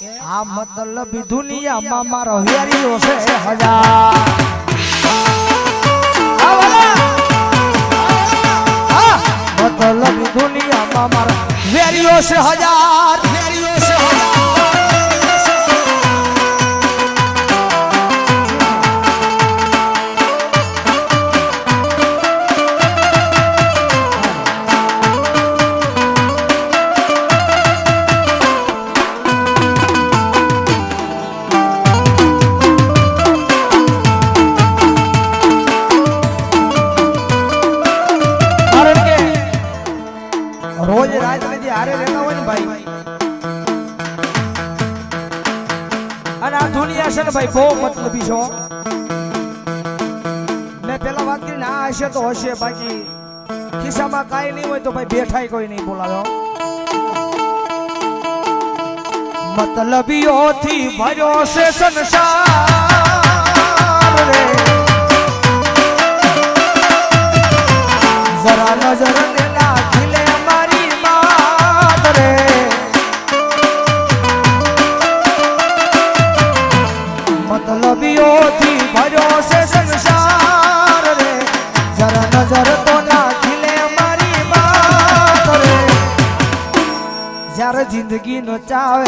આ મતલબ દુનિયામાં મારો હેરિયો છે હજાર. મતલબ દુનિયામાં મારો વેરિયો છે હજાર. વેરિયો છે હજાર. દુનિયા છે ને ભાઈ, બહુ મતલબી છો. મેં પેલા વાત કરી ના હશે તો હશે, બાકી ખિસ્સામાં કાંઈ નહીં હોય તો ભાઈ બેઠાય કોઈ નહીં બોલાવ્યો મતલબીઓથી ભર્યો છે સંસાર જરા નજર જ્યારે જિંદગી નો ચાવે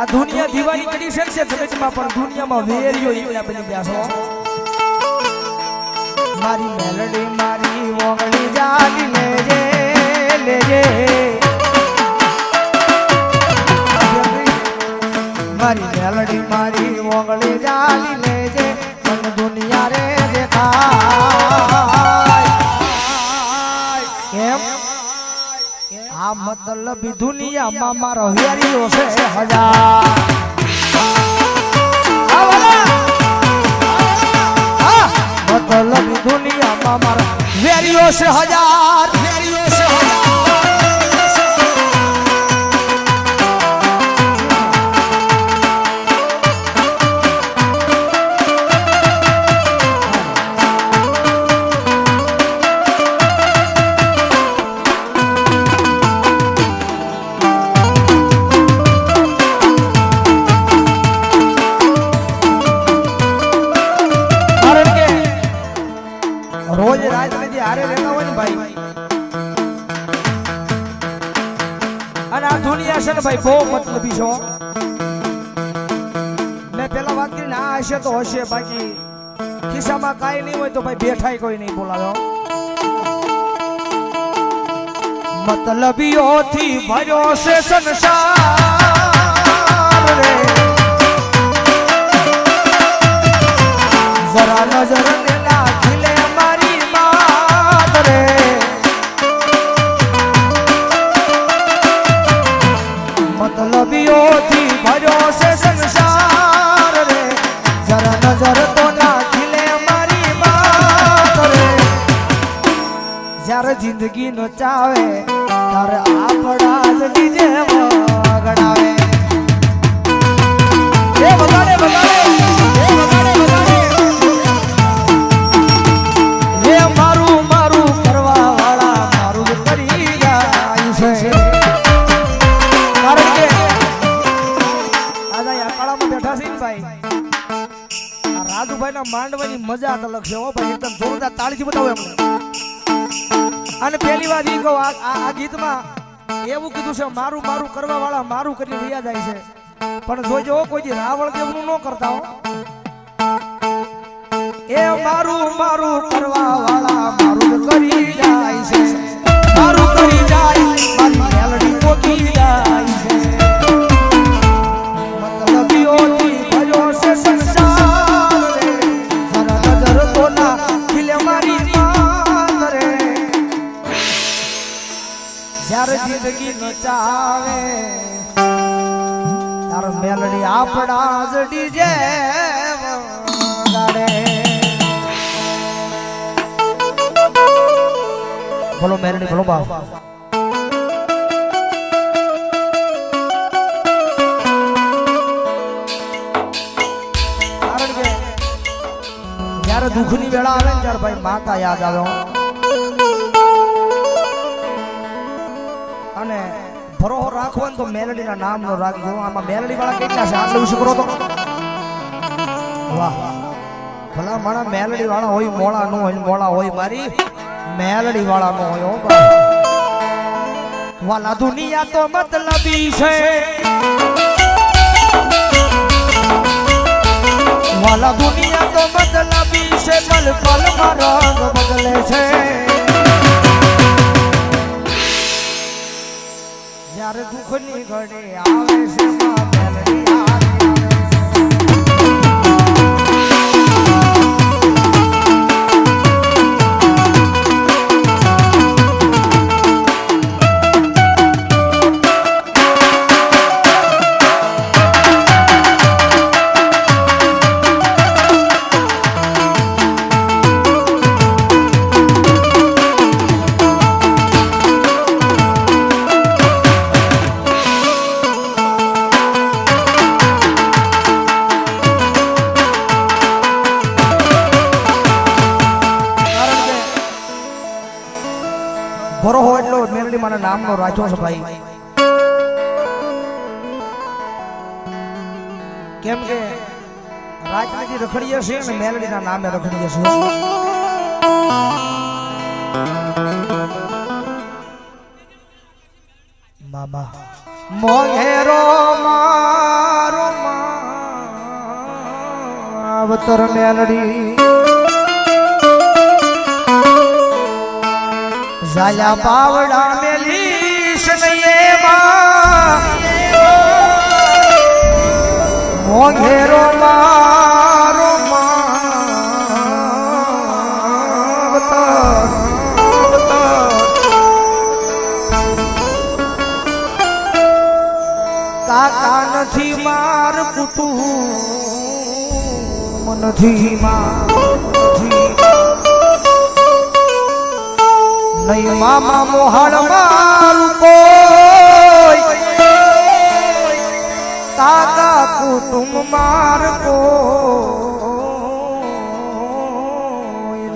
આ દુનિયા દિવાળી કરી શકશે જગતમાં, પણ દુનિયામાં વેરીઓ છો મારી મેલડી મારી ઓગળી જાગી, લેજે લેજે. મારી મેલડી મારી ઓગળી જાગી, લેજે. મતલબ દુનિયામાં મારો હેરિયો છે હજાર. મતલબ દુનિયામાં મારો વેરિયો છે હજાર વેરિયો છે હજાર. રોજ રાજનીતિ હારે રહેતા હોય ને ભાઈ. અને આ દુનિયા છે ને ભાઈ, બહુ મતલબી છો મેં પેલા વાત કરી ને આ હશે તો હશે, બાકી ખિસ્સામાં કાંઈ નહીં હોય તો ભાઈ બેઠાય કોઈ નહીં બોલાવ્યો મતલબીઓથી ભર્યો છે સંસાર. જ્યારે જિંદગી નો ચાવે, તાર આપણા જ ડીજે વગડાવે એ વગાડે વગાડે હે મારું મારું કરવા વાળા મારું કરી જાય છે. કારણ કે આજે આ કાળામાં બેઠા છે ભાઈ રાજુભાઈ ના માંડવાની મજા અલગ છે હો ભાઈ, એકદમ બતાવો એમને. અને પહેલી વાત એ કહું, આ ગીતમાં એવું કીધું છે, મારું મારું કરવા વાળા મારું કરી રહ્યા જાય છે. પણ જોજો કોઈ રાવણ દેવનું ન કરતા હો. એ મારું મારું કરવા વાળા મારું કરી જાય છે. બોલો મેરણી બોલો બા જ્યારે દુઃખની વેળા આવે ને ત્યારે ભાઈ માતા યાદ આવે. અને ભરોહો રાખવો ને તો મેલડીના નામનો રાખજો આમાં મેલડી વાળા કેટલા છે? આટલું શું કરો તો? વાહ. ભલા માણા મેલડી વાળા હોય, મોળા નો હોય, મોળા હોય મારી. મેલડી વાળા નો હોય. વાલા દુનિયા તો મતલબી છે વાલા દુનિયા તો મતલબી છે, પલ પલ રંગ બદલે છે જ્યારે દુઃખની ઘડી આવે છે મેલડી ભરોહો એટલો મેરડી મારા નામનો રાખ્યો છે ભાઈ. કેમ કે રાજનીતિ રખડીએ છે ને મેલડીના નામે રખડીએ છે મામા મોઘેરો મારો માવતર મેલડી. ઝાલા પાવડા મેલી સનયેમાં મોઘેરો મારો કાકા નથી માર કુટુંબ નથી માર નહીં, મામા મોહણ મારું કોઈ. કાકા કુટુંબ માર કોઈ.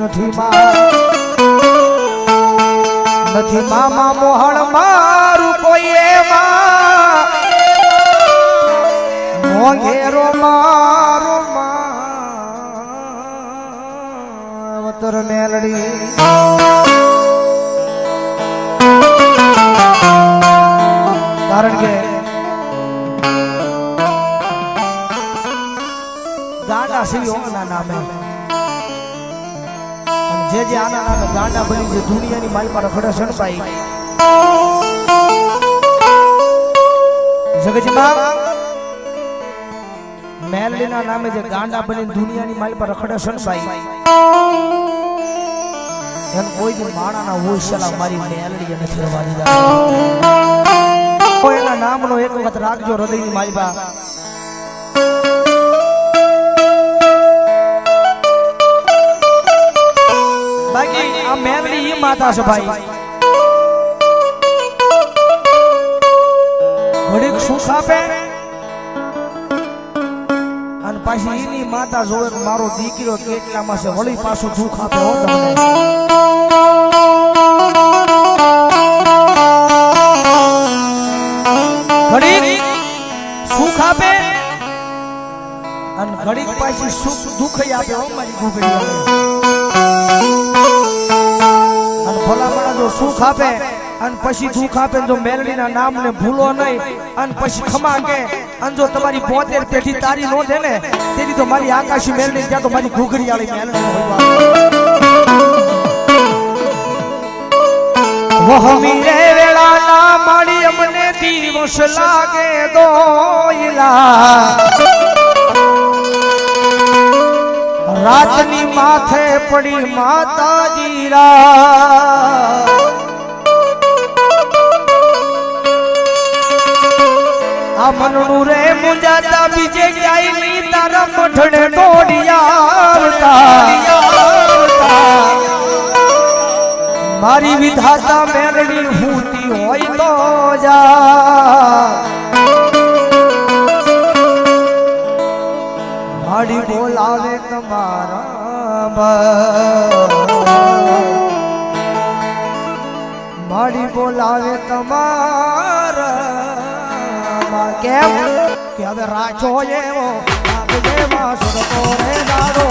નથી નથી મામા મોહણ મારું કોઈ એમાં મોઘેરો મારો માવતર મેલડી. કારણ કે ગાંડા સિંહોના નામે. જે જે આના નામે ગાંડા બની જે દુનિયાની માલ પર ખડે ભાઈ જગતમાં મેલડીના નામે જે ગાંડા બની દુનિયાની માલ પર ને ભાઈ એમ કોઈ દી માણાના સલા મારી મેલડી નથી રવા દીધા. કોઈ એના મેલડીના નામનો એક વખત રાખજો હૃદયની બા. બાકી આ મેલડી ઈ માતા છે ભાઈ. ઘડીક સુખ આપે અને પાછી એની માતા જોવે મારો દીકરો કેટલામાં છે? વળી પાછું સુખ આપે અને ઘડીક પાછી સુખ દુઃખ જો સુખ આપે અને પછી દુઃખ આપે ને જો મેલડીના નામને ભૂલો નહીં, અને પછી ખમા કે અને જો તમારી બોતેર પેઢી તારી નો દે ને તેની તો મારી આકાશી મેલડી ત્યાં તો મારી ઘૂઘરી વાળી મેલડી વહમી રે વેળા ના માડી અમને દિવસ લાગે દોયલા. રાતની માથે પડી માતાજી રા આ મનનું રે મુંજાતા બીજે ક્યાંય નહીં તારા મઠડે દોડિયા મારી વિધાતા મેરડી હૂતી હોય તો જા. માડી બોલાવે તમારા માડી બોલાવે તમારા કેમ કે હવે રાજો એવો લાગજે વાસુર તોરે દાડો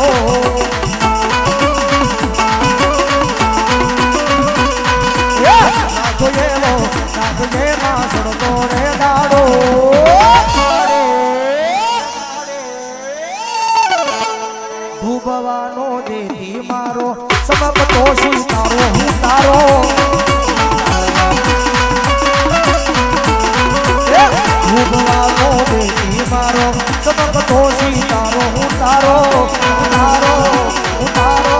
તારો બેટી મારો ચમકતો તારો હું તારો તારો તારો